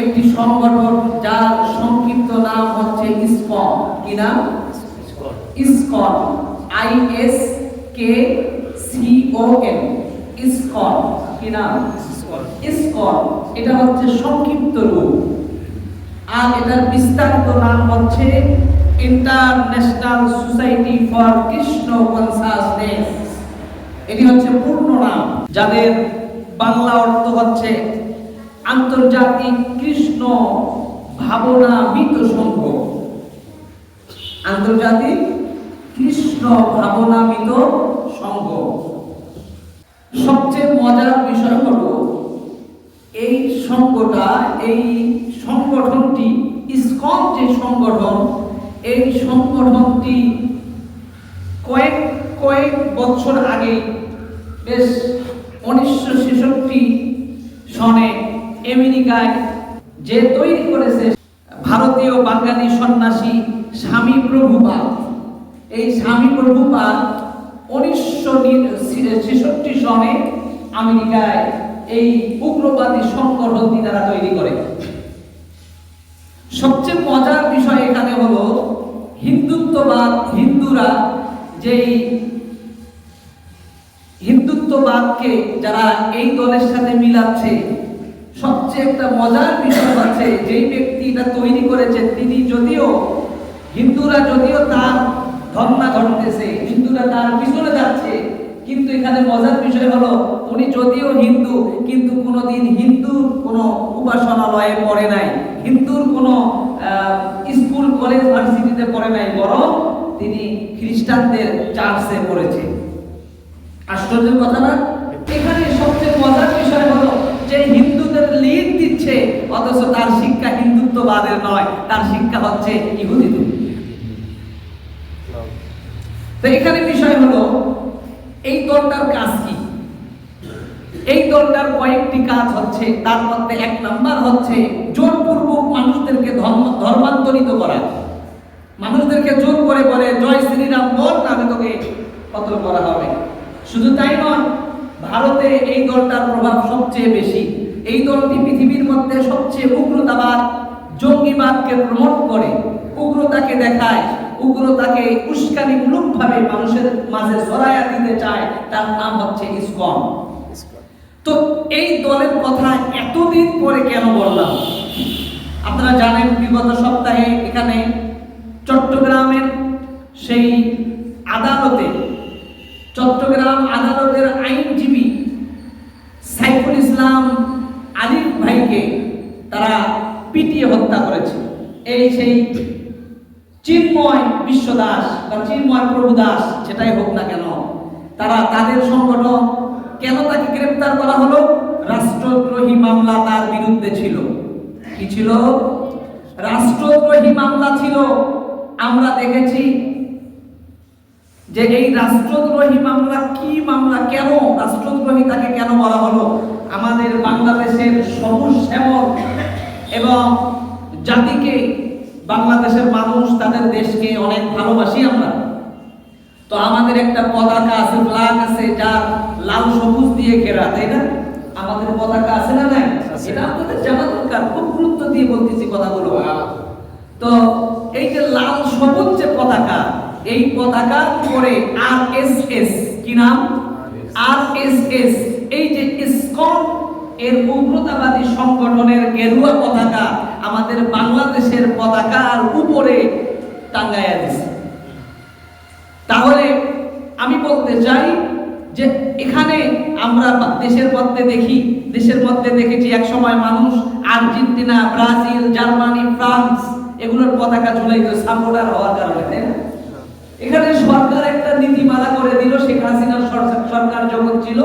একটি সংগঠন যার সংক্ষিপ্ত নাম হচ্ছে ইসকন। কি নাম? ISKCON. I S K C O N. ISKCON. কি নাম? ইসকন। এটা হচ্ছে সংক্ষিপ্ত রূপ। আর এটার বিস্তারিত নাম হচ্ছে international society for Krishna consciousness. এটি হচ্ছে পূর্ণ নাম। যাদের বাংলা অর্থ হচ্ছে আন্তর্জাতিক কৃষ্ণ ভাবনা মিত সংঘ। আন্তর্জাতিক কৃষ্ণ ভাবনামিত সংঘ। সবচেয়ে মজার বিষয় হলো, এই সংঘটা, এই সংগঠনটি, ইসকন যে সংগঠন, এই সংগঠনটি কয়েক কয়েক বছর আগে, বেশ উনিশশো ছেষট্টি সনে আমেরিকায় যে তৈরি করেছে ভারতীয় বাঙালি সন্ন্যাসী স্বামী প্রভুপাদ এই স্বামী প্রভুপাদ উনিশশো ছেষট্টি সনে আমেরিকায় এই উগ্রবাদী সংগঠনটি তারা তৈরি করে। সবচেয়ে মজার বিষয় এখানে হলো হিন্দুত্ববাদ, হিন্দুরা যেই হিন্দুত্ববাদকে যারা এই দলের সাথে মিলাচ্ছে সবচেয়ে একটা মজার বিষয় আছে, যেই ব্যক্তি এটা তৈরি করেছে, তিনি যদিও হিন্দুরা যদিও তার ধর্ণা ঘটতেছে হিন্দুরা তার পিছনে যাচ্ছে, কিন্তু এখানে মজার বিষয় হলো, উনি যদিও হিন্দু, কিন্তু কোনোদিন হিন্দুর কোনো উপাসনালয়ে পড়ে নাই, হিন্দুর কোনো স্কুল, কলেজ, ভার্সিটিতে পড়ে নাই, বরং তিনি খ্রিস্টানদের চার্চে পড়েছে। আশ্চর্যের কথা না? এখানে সবচেয়ে মজার বিষয় হলো যে হিন্দুদের লিড দিচ্ছে, অথচ তার শিক্ষা হিন্দুত্ববাদের নয়, তার শিক্ষা হচ্ছে ইহুদিদের। তো এখানে বিষয় হলো, এই দলটার কাজ কি? এই দলটার কয়েকটি কাজ হচ্ছে, তার মধ্যে এক নাম্বার হচ্ছে জোরপূর্বক মানুষদেরকে ধর্ম, ধর্মান্তরিত করা। মানুষদেরকে জোর করে বলে, জয় শ্রীরাম, বল নাহলে তোকে কতল করা হবে। শুধু তাই নয় ভারতে এই দলটার প্রভাব সবচেয়ে বেশি। এই দলটি পৃথিবীর মধ্যে সবচেয়ে উগ্রতাবাদ, জঙ্গিবাদকে প্রমোট করে। উগ্রতাকে দেখায়, উগ্রতাকে উস্কানিমূলক ভাবে মানুষের মাঝে ছড়াইয়া দিতে চায়, তার নাম হচ্ছে ইসকন। তো এই দলের কথা এতদিন পরে কেন বললাম? আপনারা জানেন, বিগত সপ্তাহে এখানে চট্টগ্রামের সেই আদালতে চট্টগ্রাম আদালতের আইনজীবী সাইফুল ইসলাম আলিফ ভাইকে তারা পিটিয়ে হত্যা করেছে এই সেই চিন্ময় বিশ্বদাস বা চিন্ময় প্রভু দাস, যেটাই হোক না কেন, তারা তাদের সংগঠন কেন তাকে গ্রেফতার করা হলো? রাষ্ট্রদ্রোহী মামলা তার বিরুদ্ধে ছিল। কি ছিল? রাষ্ট্রদ্রোহী মামলা ছিল। আমরা দেখেছি যে এই রাষ্ট্রদ্রোহী মামলা কি মামলা, কেন রাষ্ট্রদ্রোহী তাকে কেন বলা হলো? আমাদের বাংলাদেশের সবুজ শ্যামল এবং জাতিকে তাদের দেশকে অনেক ভালোবাসি আমরা। তো আমাদের একটা পতাকা আছে ফ্ল্যাগ আছে যার লাল সবুজ দিয়ে ঘেরা তাই না? আমাদের পতাকা আছে না নাই? এটা আপনাদের জানা দরকার খুব গুরুত্ব দিয়ে বলতেছি কথাগুলো। তো এই যে লাল সবুজ যে পতাকা এই পতাকার উপরে আর এস এস কি নাম? আর এস এস এই যে ইসকন এর উগ্রতাবাদী সংগঠনের গেরুয়া পতাকা আমাদের বাংলাদেশের পতাকার উপরে টাঙ্গাইয়া দিছে তাহলে আমি বলতে চাই যে এখানে আমরা দেশের মধ্যে দেখি, দেশের মধ্যে দেখেছি এক সময় মানুষ আর্জেন্টিনা, ব্রাজিল, জার্মানি, ফ্রান্স এগুলোর পতাকা ঝুলাইতো সাপোর্টার হওয়ার কারণে, তাই না? এখানে সরকার একটা নীতিমালা করে দিল, শেখ হাসিনার সর- সরকার যখন ছিল,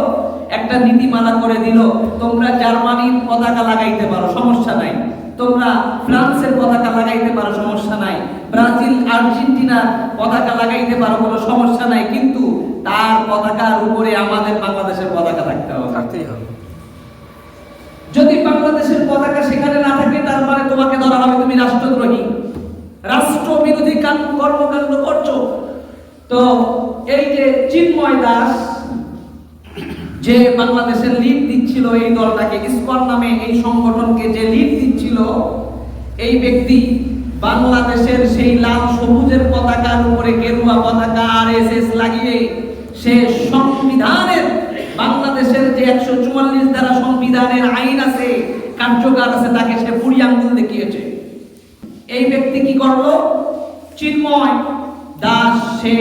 একটা নীতিমালা করে দিল, তোমরা জার্মানির পতাকা লাগাইতে পারো, সমস্যা নাই তোমরা ফ্রান্সের পতাকা লাগাইতে পারো সমস্যা নাই। ব্রাজিল আর্জেন্টিনার পতাকা লাগাইতে পারো কোনো সমস্যা নাই। কিন্তু তার পতাকার উপরে আমাদের বাংলাদেশের পতাকা থাকতে হবে। যদি বাংলাদেশের পতাকা সেখানে না থাকে তার মানে তোমাকে ধরা হবে তুমি রাষ্ট্রদ্রোহী। রাষ্ট্র বিরোধী কর্মকাণ্ড করছ। তো এই যে চিন্ময় দাস যে বাংলাদেশের লিড দিচ্ছিল এই দলটাকে, ইসকন নামে এই সংগঠনকে যে লিড দিচ্ছিল, এই ব্যক্তি বাংলাদেশের সেই লাল সবুজের পতাকার উপরে গেরুয়া পতাকা আর এস এস লাগিয়ে সে সংবিধানের, বাংলাদেশের যে একশো চুয়াল্লিশ দ্বারা সংবিধানের আইন আছে, কার্যকর আছে, তাকে সে বুড়ি আঙ্গুল দেখিয়েছে। এই ব্যক্তি কি করল? চিন্ময় দাস সে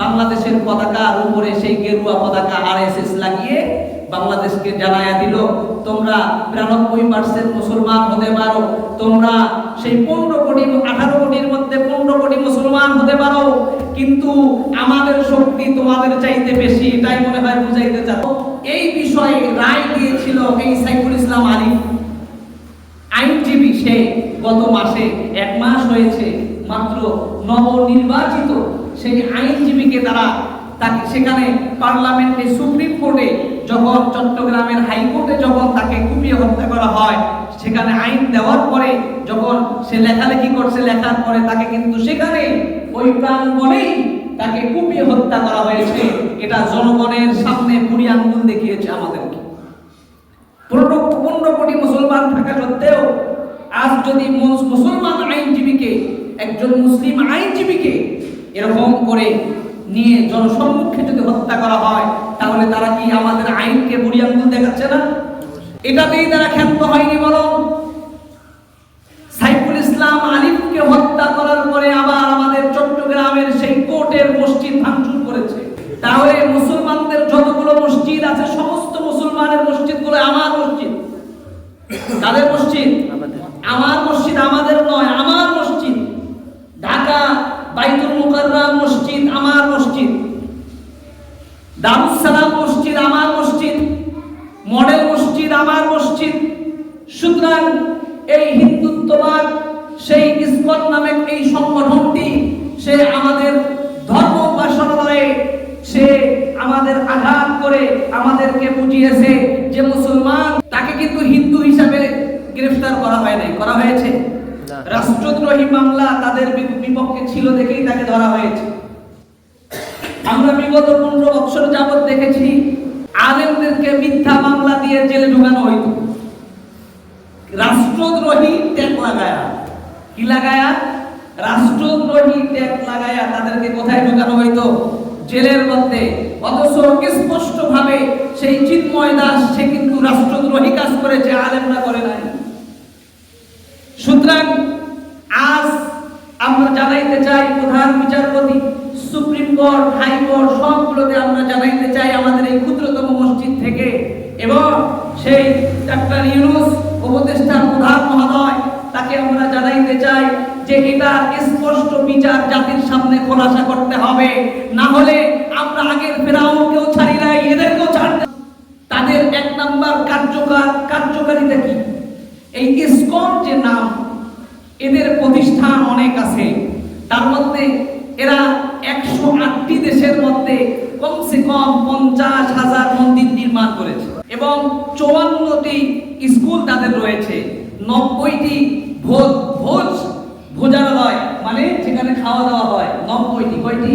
বাংলাদেশের পতাকার উপরে সেই গেরুয়া পতাকা আরএসএস লাগিয়ে বাংলাদেশকে জানায়া দিল। তোমরা বিরানব্বই পার্সেন্ট মুসলমান হতে পারো। তোমরা সেই পনেরো কোটি, আঠারো কোটির মধ্যে পনেরো কোটি মুসলমান হতে পারো। কিন্তু আমাদের শক্তি তোমাদের চাইতে বেশি, এটাই মনে হয় বুঝাইতে চাও? এই বিষয়ে রায় দিয়েছিল এই সাইফুল ইসলাম আলিফ আইনজীবী সে গত মাসে, এক মাস হয়েছে, মাত্র নবনির্বাচিত সেই আইনজীবীকে তারা তাকে সেখানে পার্লামেন্টে, সুপ্রিম কোর্টে যখন চট্টগ্রামের হাইকোর্টে যখন তাকে কুপিয়ে হত্যা করা হয়, সেখানে আইন দেওয়ার পরে যখন সে লেখালেখি করছে, লেখার পরে তাকে কিন্তু সেখানে ওই প্রাঙ্গণেই তাকে কুপিয়ে হত্যা করা হয়েছে। এটা জনগণের সামনে বুড়ি আঙ্গুল দেখিয়েছে আমাদেরকে। পনেরো পনেরো কোটি মুসলমান থাকা সত্ত্বেও আজ যদি মুসলমান আইনজীবীকে, একজন মুসলিম আইনজীবীকে এরকম করে নিয়ে জনসম্মুখে যদি হত্যা করা হয়, তাহলে তারা কি আমাদের আইনকে বুড়ি দেখাচ্ছে না? এটাতেই তারা ক্ষান্ত হয়নি বরং সাইফুল ইসলাম আলিফকে হত্যা করার পরে আবার আমাদের চট্টগ্রামের সেই কোর্টের মসজিদ ভাঙচুর করেছে। তাহলে মুসলমানদের যতগুলো মসজিদ আছে, সমস্ত মুসলমানের মসজিদগুলো আমার মসজিদ। তাদের মসজিদ আমার মসজিদ আমাদের নয় আমার মসজিদ ঢাকা বাইতুল মুকাররম মসজিদ আমার মসজিদ দারুস সালাম মসজিদ আমার মসজিদ মডেল মসজিদ আমার মসজিদ। সুতরাং এই হিন্দুত্ববাদ সেই ইসকন নামে এই সংগঠনটি সে আমাদের ধর্ম উপাসনালয়ে সে আমাদের আঘাত করে আমাদেরকে বুঝিয়েছে যে মুসলমান তাকে কিন্তু হিন্দু হিসাবে গ্রেফতার করা হয় নাই। করা হয়েছে। রাষ্ট্রদ্রোহী মামলা তাদের বিপক্ষে ছিল দেখেই তাকে ধরা হয়েছে। আমরা বিগত পনেরো বছর যাবৎ দেখেছি, আলেমদেরকে মিথ্যা মামলা দিয়ে জেলে ঢুকানো হইত। রাষ্ট্রদ্রোহী ট্যাগ লাগায়া। কি লাগায়া? রাষ্ট্রদ্রোহী ট্যাগ লাগায়া তাদেরকে কোথায় ঢুকানো হইতো? জেলের মধ্যে। অথচ স্পষ্ট ভাবে সেই চিন্ময় দাস, সে কিন্তু রাষ্ট্রদ্রোহী কাজ করেছে, আলেমরা করে নাই। সুতরাং আজ আমরা জানাইতে চাই প্রধান বিচারপতি সুপ্রিম কোর্ট হাইকোর্ট সবগুলোতে আমরা জানাইতে চাই আমাদের এই ক্ষুদ্রতম মসজিদ থেকে। এবং সেই ডাক্তার ইউনুস উপদেষ্টা প্রধান মহোদয়, তাকে আমরা জানাইতে চাই যে এটা স্পষ্ট বিচার জাতির সামনে খোলাসা করতে হবে। না হলে আমরা আগের ফেরাউনকেও ছাড়ি নাই, এদেরকেও ছাড়তে তাদের এক নাম্বার কার্যকর, কার্যকারিতা কি? এই ইসকন যে নাম, এদের প্রতিষ্ঠান অনেক আছে। তার মধ্যে এরা একশো আটটি দেশের মধ্যে কমসে কম পঞ্চাশ হাজার মন্দির নির্মাণ করেছে এবং চুয়ান্নটি স্কুল তাদের রয়েছে। নব্বইটি ভোজ ভোজ ভোজনালয় মানে যেখানে খাওয়া দাওয়া হয়। নব্বইটি কয়টি?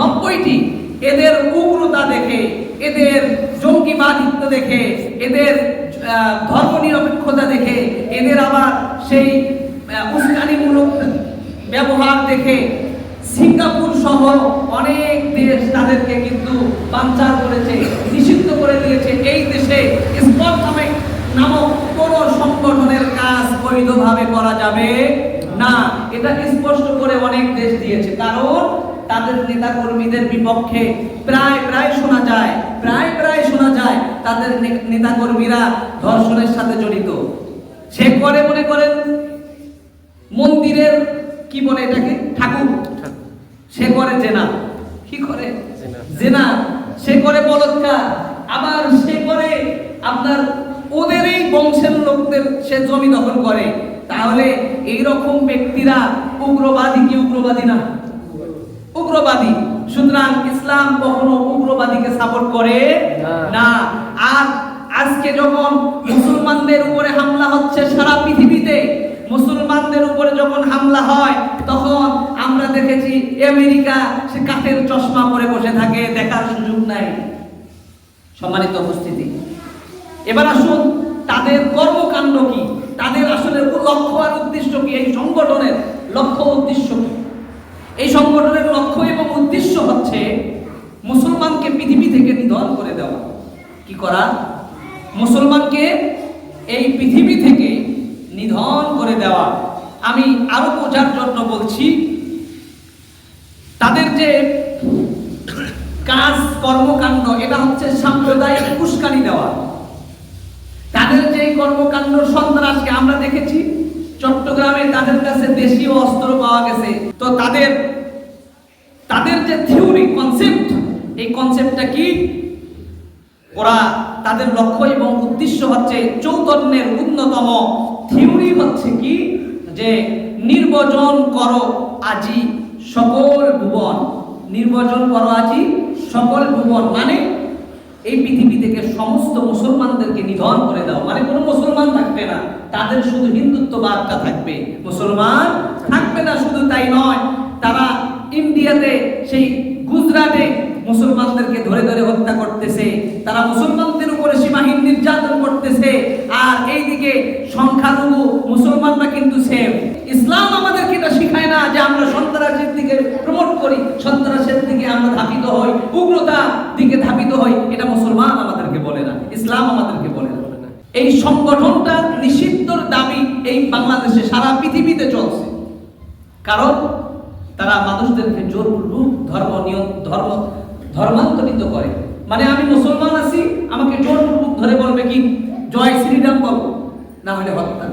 নব্বইটি। এদের উগ্রতা দেখে এদের জঙ্গিবাদিত্ব দেখে এদের আহ, ধর্মনিরপেক্ষতা দেখে এদের আবার সেই উস্কানিমূলক ব্যবহার দেখে সিঙ্গাপুর সহ অনেক দেশ তাদেরকে কিন্তু বাঞ্চার করেছে, নিষিদ্ধ করে দিয়েছে। এই দেশে স্পট নামক কোন সংগঠনের কাজ বৈধভাবে করা যাবে না। এটা স্পষ্ট করে অনেক দেশ দিয়েছে। কারণ তাদের নেতা কর্মীদের বিপক্ষে প্রায় প্রায় শোনা যায়, প্রায় প্রায় শোনা যায় তাদের নেতা কর্মীরা ধর্ষণের সাথে জড়িত। সে করে মনে করেন মন্দিরের, কি বলে এটাকে? ঠাকুর। সে করে জেনা। কি করে? জেনা। সে করে বলৎকার। আবার সে করে আপনার ওদের এই বংশের লোকদের সে জমি দখল করে। তাহলে এই রকম ব্যক্তিরা উগ্রবাদী কি উগ্রবাদী না? উগ্রবাদী। সুতরাং ইসলাম কখনো উগ্রবাদীকে সাপোর্ট করে। না। আর আজকে যখন মুসলমানদের উপরে হামলা হচ্ছে সারা পৃথিবীতে মুসলমানদের উপরে যখন হামলা হয় তখন আমরা দেখেছি আমেরিকা, সে কাঠের চশমা পরে বসে থাকে, দেখার সুযোগ নাই। সম্মানিত উপস্থিতি। এবার আসুন, তাদের কর্মকাণ্ড কি? তাদের আসলে লক্ষ্য আর উদ্দেশ্য কি? এই সংগঠনের লক্ষ্য উদ্দেশ্য কি? এই সংগঠনের লক্ষ্য এবং উদ্দেশ্য হচ্ছে মুসলমানকে পৃথিবী থেকে নিধন করে দেওয়া। কি করা? মুসলমানকে এই পৃথিবী থেকে নিধন করে দেওয়া। আমি আরও বোঝার জন্য বলছি তাদের যে কাজ, কর্মকাণ্ড, এটা হচ্ছে সাম্প্রদায়িক উস্কানি দেওয়া। তাদের যে কর্মকাণ্ড সন্ত্রাসকে আমরা দেখেছি, চট্টগ্রামে তাদের কাছে দেশীয় অস্ত্র পাওয়া গেছে। তো তাদের তাদের যে থিওরি, কনসেপ্ট, এই কনসেপ্টটা কি? ওরা তাদের লক্ষ্য এবং উদ্দেশ্য হচ্ছে চৌতন্যের অন্যতম থিওরি হচ্ছে কি? যে নির্বাচন করো আজি সকল ভুবন নির্বাচন করো আছি সকল ভুবন মানে এই পৃথিবী থেকে সমস্ত মুসলমানদেরকে নিধন করে দাও। মানে কোনো মুসলমান থাকবে না, তাদের শুধু হিন্দুত্ব বার্তা থাকবে। মুসলমান থাকবে না শুধু তাই নয়, তারা ইন্ডিয়াতে, সেই গুজরাটে মুসলমানদেরকে ধরে ধরে হত্যা করতেছে, তারা মুসলমানদের উপরে সীমাহীন নির্যাতন করতেছে, আর এইদিকে সংখ্যালঘু মুসলমানরা কিন্তু সেম ইসলাম আমাদেরকে এটা শিখায় না যে আমরা সন্ত্রাসের দিকে প্রমোট করি, সন্ত্রাসের দিকে আমরা ধাবিত হই, উগ্রতা দিকে ধাবিত হই, এটা মুসলমান আমাদেরকে বলে না, ইসলাম আমাদেরকে বলে না। এই সংগঠনটা নিষিদ্ধর দাবি এই বাংলাদেশে সারা পৃথিবীতে চলছে। কারণ তারা মানুষদেরকে জোরপূর্বক ধর্ম নিয়ম, ধর্ম ধর্মান্তরিত করে। মানে আমি মুসলমান আছি, আমাকে জোরপূর্বক ধরে বলবে কি, জয় শ্রীরাম বলো না হলে হত্যা।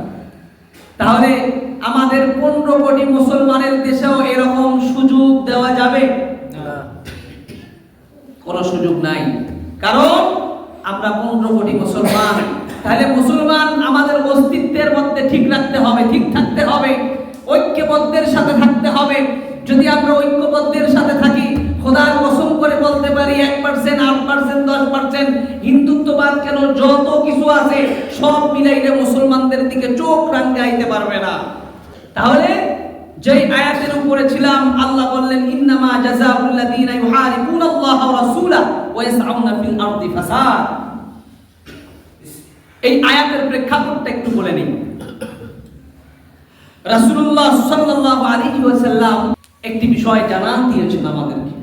তাহলে আমাদের পনেরো কোটি মুসলমানের দেশেও এরকম সুযোগ দেওয়া যাবে? কোনো সুযোগ নাই। কারণ আমরা পনেরো কোটি মুসলমান। তাহলে মুসলমান আমাদের অস্তিত্বের মধ্যে ঠিক রাখতে হবে, ঠিক থাকতে হবে, ঐক্যবদ্ধের সাথে থাকতে হবে। যদি আমরা ঐক্যবদ্ধের সাথে থাকি, খোদার কসম করে বলতে পারি, এক পার্সেন্ট আট পার্সেন্ট দশ পার্সেন্ট হিন্দুত্ববাদ কেন? যত কিছু আছে, সব মিলাইলে মুসলমানদের দিকে চোখ রাঙ্গাইতে পারবে না। তাহলে আয়াতের উপরে ছিলাম, আল্লাহ বললেন, ইন্নামা জাযাউল্লাযীনা ইউহারিবুনাল্লাহ ওয়া রাসূলা ওয়া ইয়াসআউনা ফিল আরদি ফাসাদ। এই আয়াতের প্রেক্ষাপটটা একটু বলে নিই। রাসূলুল্লাহ সাল্লাল্লাহু আলাইহি ওয়াসাল্লাম একটি বিষয় জানান দিয়েছেন আমাদেরকে।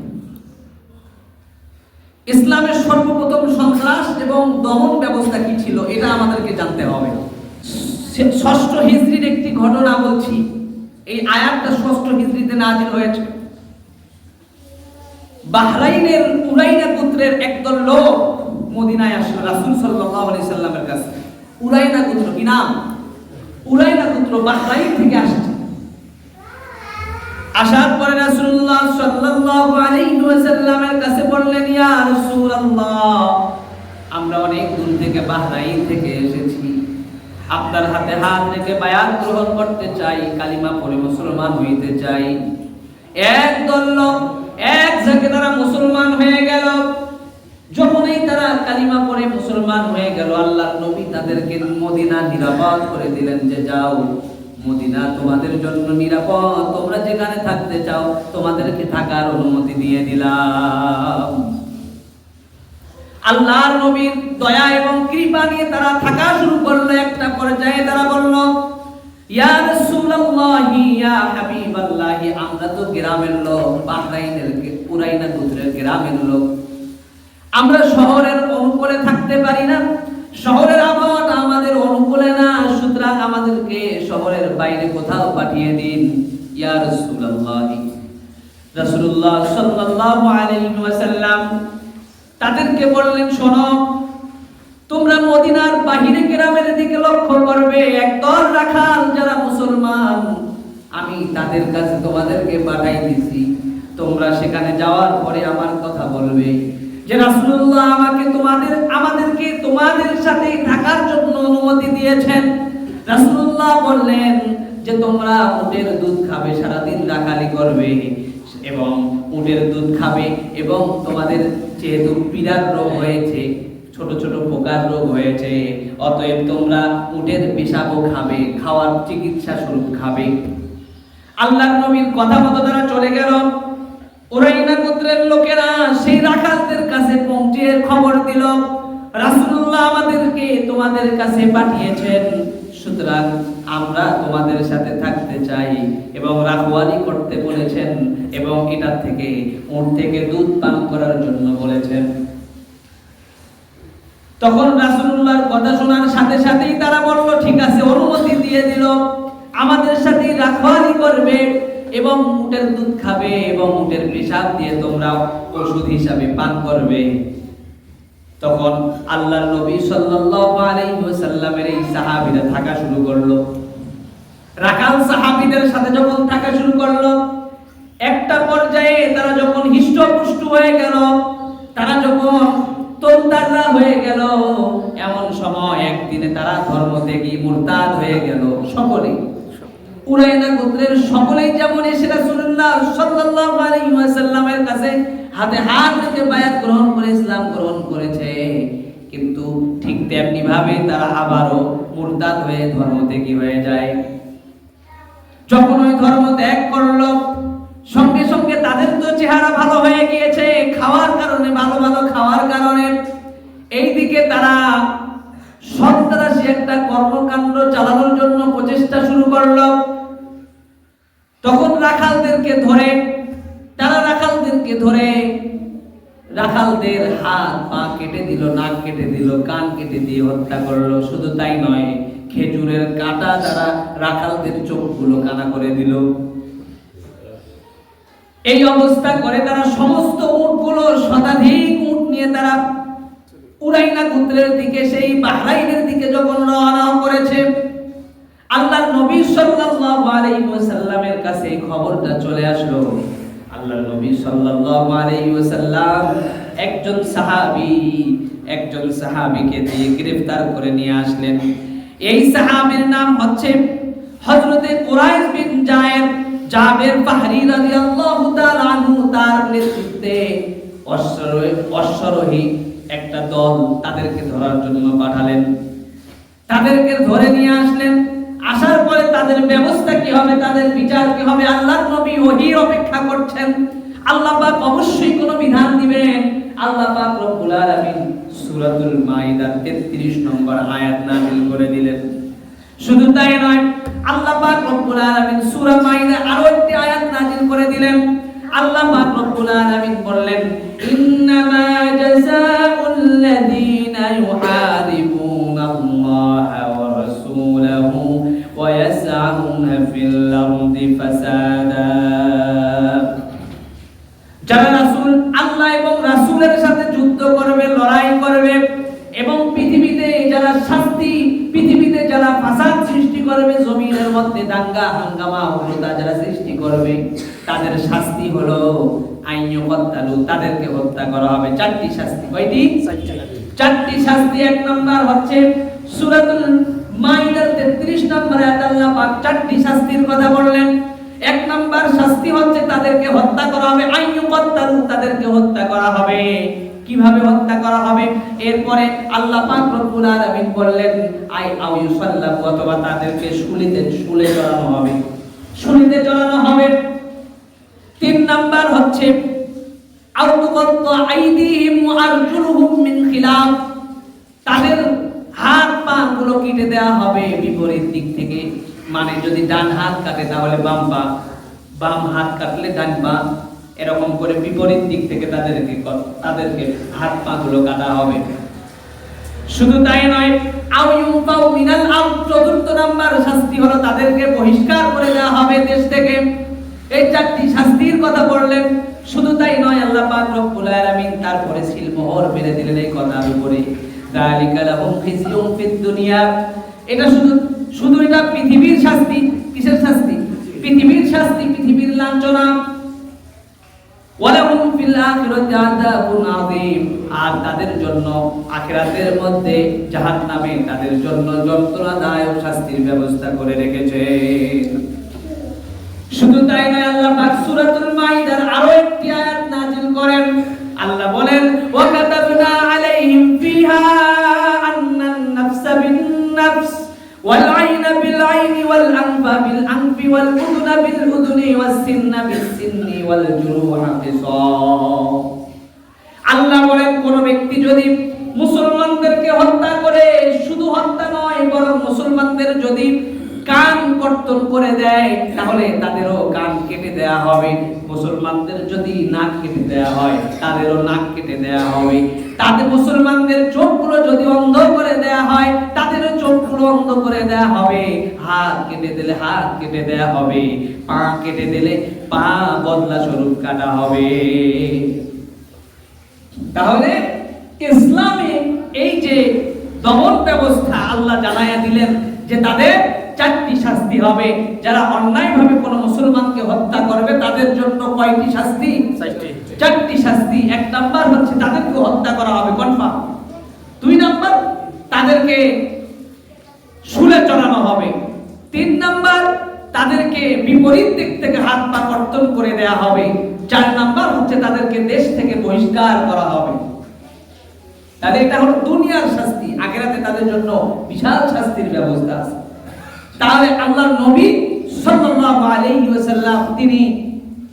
ইসলামের সর্বপ্রথম সন্ত্রাস এবং দমন ব্যবস্থা কি ছিল, এটা আমাদেরকে জানতে হবে। ষষ্ঠ হিজরির একটি ঘটনা বলছি, এই আয়াতটা ষষ্ঠ হিজরিতে নাজিল হয়েছে। বাহরাইনের উরাইনা গোত্রের একদল লোক মদিনায় আসলো, রাসূল সাল্লাল্লাহু আলাইহি সাল্লামের কাছে। উরাইনা গোত্র কি নাম? উরাইনা গোত্র বাহরাইন থেকে আসছে। আসার পরে রাসূলুল্লাহ সাল্লাল্লাহু আলাইহি ওয়াসাল্লামের কাছে বললেন ইয়া রাসূলুল্লাহ আমরা অনেক দূর থেকে বাহরাইন থেকে এসেছি আপনার হাতে হাত রেখে বায়াত গ্রহণ করতে চাই, কালিমা পড়ে মুসলমান হইতে চাই। এক দল লোক এক ঝাঁকে তারা মুসলমান হয়ে গেল। যখনই তারা কালিমা পড়ে মুসলমান হয়ে গেল, আল্লাহর নবী তাদেরকে মদিনা নিরাপদ করে দিলেন যে, যাও, মদিনা তোমাদের জন্য নিরাপদ। তোমরা যেখানে থাকতে চাও, তোমাদেরকে থাকার অনুমতি দিয়ে দিলাম। আল্লাহর নবীর দয়া এবং কৃপা নিয়ে তারা থাকা শুরু করল, একটা পর্যায়ে তারা বলল, ইয়া রাসূলুল্লাহি, ইয়া হাবিবাল্লাহি, আমরা তো গ্রামের লোক, বাহরাইনের পুরাইনা গোত্রের গ্রামের লোক। আমরা শহরের অনুকূলে থাকতে পারি না, শহরের আবহাওয়াটা আমাদের অনুকূলে না, সুতরাং আমাদেরকে শহরের বাইরে কোথাও পাঠিয়ে দিন। ইয়া রাসূলুল্লাহি। রাসূলুল্লাহ সাল্লাল্লাহু আলাইহি ওয়াসাল্লাম তাদেরকে বললেন, শোনো, তোমরা মদিনার বাহিরে গ্রামের দিকে লক্ষ্য করবে একদল রাখাল যারা মুসলমান। আমি তাদের কাছে তোমাদেরকে পাঠাই দিছি। তোমরা সেখানে যাওয়ার পরে আমার কথা বলবে। যে রাসূলুল্লাহ আমাকে তোমাদের, আমাদেরকে তোমাদের সাথে থাকার জন্য অনুমতি দিয়েছেন। রাসূলুল্লাহ বললেন যে তোমরা উটের দুধ খাবে, সারাদিন রাখালি করবে এবং উটের দুধ খাবে এবং তোমাদের যেহেতু পীড়ার রোগ হয়েছে, ছোট ছোট পোকার রোগ হয়েছে, অতএব তোমরা উটের পেশাবও খাবে, খাওয়ার চিকিৎসা স্বরূপ খাবে। আল্লাহর নবীর কথা মতো তারা চলে গেল। ওরাইনা গোত্রের লোকেরা সেই রাখালদের কাছে পৌঁছে খবর দিল, রাসূলুল্লাহ আমাদেরকে তোমাদের কাছে পাঠিয়েছেন। সুতরাং আমরা তোমাদের সাথে থাকতে চাই এবং রাখওয়ালি করতে বলেছেন এবং এটা থেকে উট থেকে দুধ পান করার জন্য বলেছেন। তখন রাসূলুল্লাহর কথা শোনার সাথে সাথেই তারা বলল, ঠিক আছে, অনুমতি দিয়ে দিল। আমাদের সাথে রাখওয়ালি করবে এবং উটের দুধ খাবে এবং উটের পেশাব দিয়ে তোমরা ওষুধ হিসাবে পান করবে। তখন আল্লাহ নবী সাল্লাল্লাহু আলাইহি ওয়াসাল্লামের এই সাহাবীরা থাকা শুরু করল। রাখাল সাহাবিদের সাথে যখন থাকা শুরু করল, একটা পর্যায়ে তারা যখন হিষ্টপুষ্ট হয়ে গেল, তারা যখন তোলতাররা হয়ে গেল, এমন সময় একদিনে তারা ধর্ম থেকে মুরতাদ হয়ে গেল সকলেই উরাইনা গোত্রের সকলেই যেমন এসে রাসূলুল্লাহ সাল্লাল্লাহু আলাইহি ওয়াসাল্লামের কাছে হাতে হাত রেখে বায়াত গ্রহণ করে, ইসলাম গ্রহণ করেছে, কিন্তু ঠিক তেমনি ভাবে তারা আবারও মুরতাদ হয়ে ধর্ম থেকে হয়ে যায়। যখন ওই ধর্ম ত্যাগ করল, সঙ্গে সঙ্গে তাদের তো চেহারা ভালো হয়ে গিয়েছে, খাওয়ার কারণে, ভালো ভালো খাওয়ার কারণে। এইদিকে তারা সন্ত্রাসী একটা কর্মকাণ্ড চালানোর জন্য প্রচেষ্টা শুরু করল। তখন রাখালদেরকে ধরে, তারা রাখালদেরকে ধরে রাখালদের হাত পা কেটে দিল, নাক কেটে দিল, কান কেটে দিয়ে হত্যা করল। শুধু তাই নয় খেজুরের কাটা দ্বারা রাখালদের চোখগুলো কানা করে দিল। এই অবস্থা করে তারা সমস্ত উটগুলো শতাধিক উট নিয়ে তারা উরাইনা গোত্রের দিকে, সেই বাহরাইনের দিকে যখন রওনা করেছে, আল্লাহর নবী সাল্লাল্লাহু আলাইহি ওয়াসাল্লামের কাছে এই খবরটা চলে আসলো। আল্লাহর নবী সাল্লাল্লাহু আলাইহি ওয়াসাল্লাম একজন সাহাবী, একজন সাহাবীকে দিয়ে গ্রেফতার করে নিয়ে আসলেন। এই সাহাবীর নাম হচ্ছে হযরতে কুরাইশ বিন জায়েদ, জাবের বাহরি রাদিয়াল্লাহু তাআলা আনহু তার নেতৃত্বে অশ্বরোহী অশ্বরোহী একটা দল তাদেরকে ধরার জন্য পাঠালেন। তাদেরকে ধরে নিয়ে আসলেন। আসার পরে তাদের ব্যবস্থা কি হবে, তাদের বিচার কি হবে, আল্লাহর নবী ওহির অপেক্ষা করছেন। আল্লাহ পাক অবশ্যই কোনো বিধান দিবেন। আল্লাহ পাক রব্বুল আলামিন সূরাতুল মাইদা 33 নম্বর আয়াত নাযিল করে দিলেন। শুধু তাই নয়, আল্লাহ পাক রব্বুল আলামিন সূরা মাইদা আরও একটি আয়াত নাযিল করে দিলেন। আল্লাহ পাক রব্বুল আলামিন বললেন, ইন্নামা জাযাউল লাযীনা ইউহারিবুনা আল্লাহ ওয়া রাসূলাহু ওয়া ইয়াসআউনা ফিল আরদি ফাসাদা। যারা রাসূল, আল্লাহ এবং রাসূলের সাথে যুদ্ধ করবে, লড়াই করবে এবং পৃথিবীতে যারা শাস্তি পৃথিবীতে যারা ফাসাদ সৃষ্টি করবে জমিনের মধ্যে দাঙ্গা, হাঙ্গামা উগ্রতা যারা সৃষ্টি করবে। তাদের শাস্তি হলো আইন হত্যালু তাদেরকে হত্যা করা হবে। চারটি শাস্তি। কয়টি? চারটি শাস্তি। এক নম্বর হচ্ছে সূরাতুল মাইদার 33 নম্বর আয়াত আল্লাহ পাক চারটি শাস্তির কথা বললেন। এক নাম্বার শাস্তি হচ্ছে তাদেরকে হত্যা করা হবে। কত্তালু তাদেরকে হত্যা করা হবে। কীভাবে হত্যা করা হবে? এরপরে আল্লাহ পাক রব্বুল আলামিন বললেন, আই আউ ইউসাল্লাম, অথবা তাদেরকে শুলিতে শুলে চড়ানো হবে। শুলিতে চড়ানো হবে। তিন নাম্বার হচ্ছে তুকত্তা আইদিহিম আরজুলুহুম মিন খিলাফ। তাদের হাত পা গুলো কেটে দেওয়া হবে বিপরীত দিক থেকে। মানে যদি ডান হাত কাটে, তাহলে বাম পা, বাম হাত কাটলে ডান পা। এরকম করে বিপরীত দিক থেকে তাদেরকে তাদেরকে হাত পা গুলো কাটা হবে। শুধু তাই নয় মিনাল চতুর্থ নাম্বার শাস্তি হলো তাদেরকে বহিষ্কার করে দেওয়া হবে দেশ থেকে। এই চারটি শাস্তির কথা বললেন। শুধু তাই নয়, আল্লাহ পাক রব্বুল আলামিন তারপরে সিলমোহর মেরে দিলেন এই কথার উপরে। লাহুম ফিদ দুনিয়া। এটা শুধু শুধু এটা পৃথিবীর শাস্তি, কিসের শাস্তি? পৃথিবীর শাস্তি, পৃথিবীর লাঞ্ছনা। ফিল আখিরাতি আযাবুন আযীম। আর তাদের জন্য আখিরাতের মধ্যে জাহান্নামে তাদের জন্য যন্ত্রণাদায়ক শাস্তির ব্যবস্থা করে রেখেছে শুধু তাই নয়, আল্লাহ পাক সূরাতুল মাইদার আরও একটি আয়াত নাযিল করেন। আল্লাহ বলেন, ওয়া কাতাবনা আলাইহিম ফিহা। উযুনা বিল উযুনি ওয়াস সিন্না বিস সিন্নি ওয়াল জুরুহা কিসাস আল্লাহ বলেন, কোন ব্যক্তি যদি মুসলমানদেরকে হত্যা করে, শুধু হত্যা নয়, বরং মুসলমানদের যদি কান কর্তন করে দেয়, তাহলে তাদেরও কান কেটে দেয়া হবে। মুসলমানদের যদি নাক কেটে দেয়া হয়, তাদেরও নাক কেটে দেয়া হবে। তাদের মুসলমানদের চোখগুলো যদি অন্ধ করে দেয়া হয় অন্ধ করে দেয়া হবে। হাত কেটে দিলে হাত কেটে দেয়া হবে। পা কেটে দিলে পা বদলা স্বরূপ কাটা হবে। তাহলে ইসলামে এই যে দমন ব্যবস্থা আল্লাহ জানাইয়া দিলেন যে তাদের চারটি শাস্তি হবে। যারা অন্যায়ভাবে কোনো মুসলমানকে হত্যা করবে তাদের জন্য কয়টি শাস্তি? চারটি শাস্তি। এক নাম্বার হচ্ছে তাদেরকে হত্যা করা হবে। কনফার্ম। দুই নাম্বার তাদেরকে তাদেরকে বিপরীত দিক থেকে হাত পা কর্তন করে দেয়া হবে। চার নাম্বার হচ্ছে তাদেরকে দেশ থেকে বহিষ্কার করা হবে। তাহলে এটা হলো দুনিয়ার শাস্তি, আখেরাতে তাদের জন্য বিশাল শাস্তির ব্যবস্থা আছে। তাহলে আল্লাহর নবী সাল্লাল্লাহু আলাইহি ওয়াসাল্লাম তিনি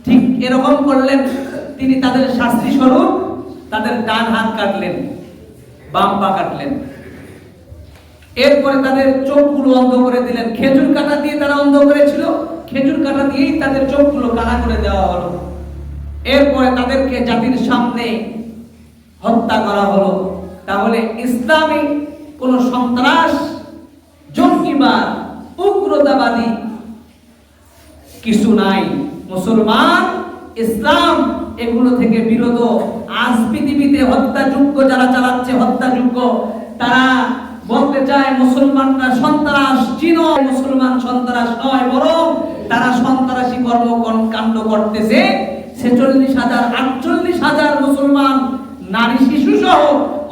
ঠিক এরকম করলেন, তিনি তাদের শাস্তি স্বরূপ তাদের ডান হাত কাটলেন, বাম পা কাটলেন। এরপরে তাদের চোখগুলো অন্ধ করে দিলেন। খেজুর কাটা দিয়ে তারা অন্ধ করেছিল। খেজুর কাটা দিয়েই তাদের চোখগুলো কানা করে দেওয়া হলো। এরপরে তাদেরকে জাতির সামনে হত্যা করা হলো। তাহলে ইসলামে কোন সন্ত্রাস, জঙ্গিবাদ, উগ্রতাবাদী কিছু নাই। মুসলমান, ইসলাম, এগুলো থেকে বিরত। আজ পৃথিবীতে হত্যাযোগ্য যারা চালাচ্ছে হত্যাযোগ্য তারা বলতে চায় মুসলমানরা সন্ত্রাস চিন মুসলমান সন্ত্রাস নয়, বরং তারা সন্ত্রাসী কর্ম কাণ্ড করতেছে। ছেচল্লিশ হাজার, আটচল্লিশ হাজার মুসলমান নারী শিশু সহ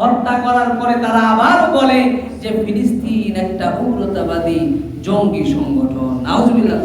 হত্যা করার পরে তারা আবার বলে যে ফিলিস্তিন একটা উগ্রতাবাদী জঙ্গি সংগঠন। নাউজুবিল্লাহ।